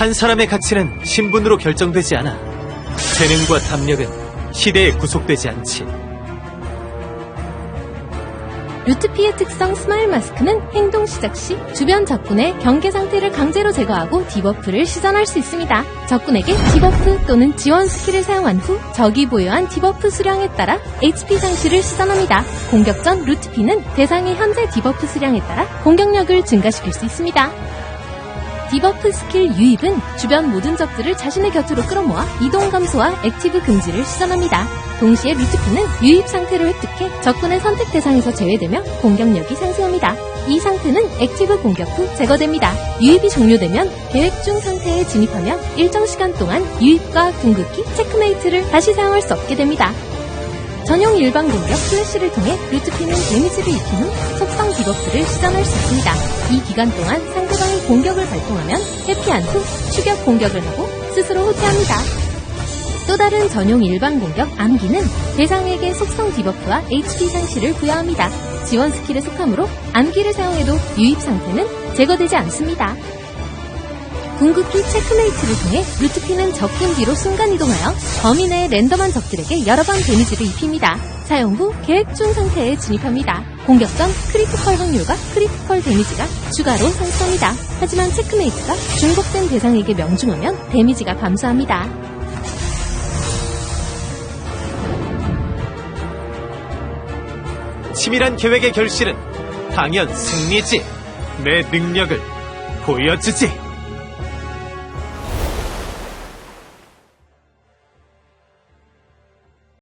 한 사람의 가치는 신분으로 결정되지 않아. 재능과 담력은 시대에 구속되지 않지. 루트피의 특성 스마일 마스크는 행동 시작 시 주변 적군의 경계 상태를 강제로 제거하고 디버프를 시전할 수 있습니다. 적군에게 디버프 또는 지원 스킬을 사용한 후 적이 보유한 디버프 수량에 따라 HP 상실을 시전합니다. 공격 전 루트피는 대상의 현재 디버프 수량에 따라 공격력을 증가시킬 수 있습니다. 디버프 스킬 유입은 주변 모든 적들을 자신의 곁으로 끌어모아 이동 감소와 액티브 금지를 시전합니다. 동시에 루트피는 유입 상태를 획득해 적군의 선택 대상에서 제외되며 공격력이 상승합니다. 이 상태는 액티브 공격 후 제거됩니다. 유입이 종료되면 계획 중 상태에 진입하며 일정 시간 동안 유입과 궁극기 체크메이트를 다시 사용할 수 없게 됩니다. 전용 일반 공격 플래시를 통해 루트피는 데미지를 입힌 후 속성 디버프를 시전할 수 있습니다. 이 기간 동안 상대방이 공격을 발동하면 회피한 후 추격 공격을 하고 스스로 후퇴합니다. 또 다른 전용 일반 공격 암기는 대상에게 속성 디버프와 HP 상실을 부여합니다. 지원 스킬에 속하므로 암기를 사용해도 유입 상태는 제거되지 않습니다. 궁극기 체크메이트를 통해 루트피는 적군 뒤로 순간 이동하여 범위 내의 랜덤한 적들에게 여러 번 데미지를 입힙니다. 사용 후 계획 중 상태에 진입합니다. 공격 전 크리티컬 확률과 크리티컬 데미지가 추가로 상승합니다. 하지만 체크메이트가 중복된 대상에게 명중하면 데미지가 감소합니다. 치밀한 계획의 결실은 당연 승리지. 내 능력을 보여주지.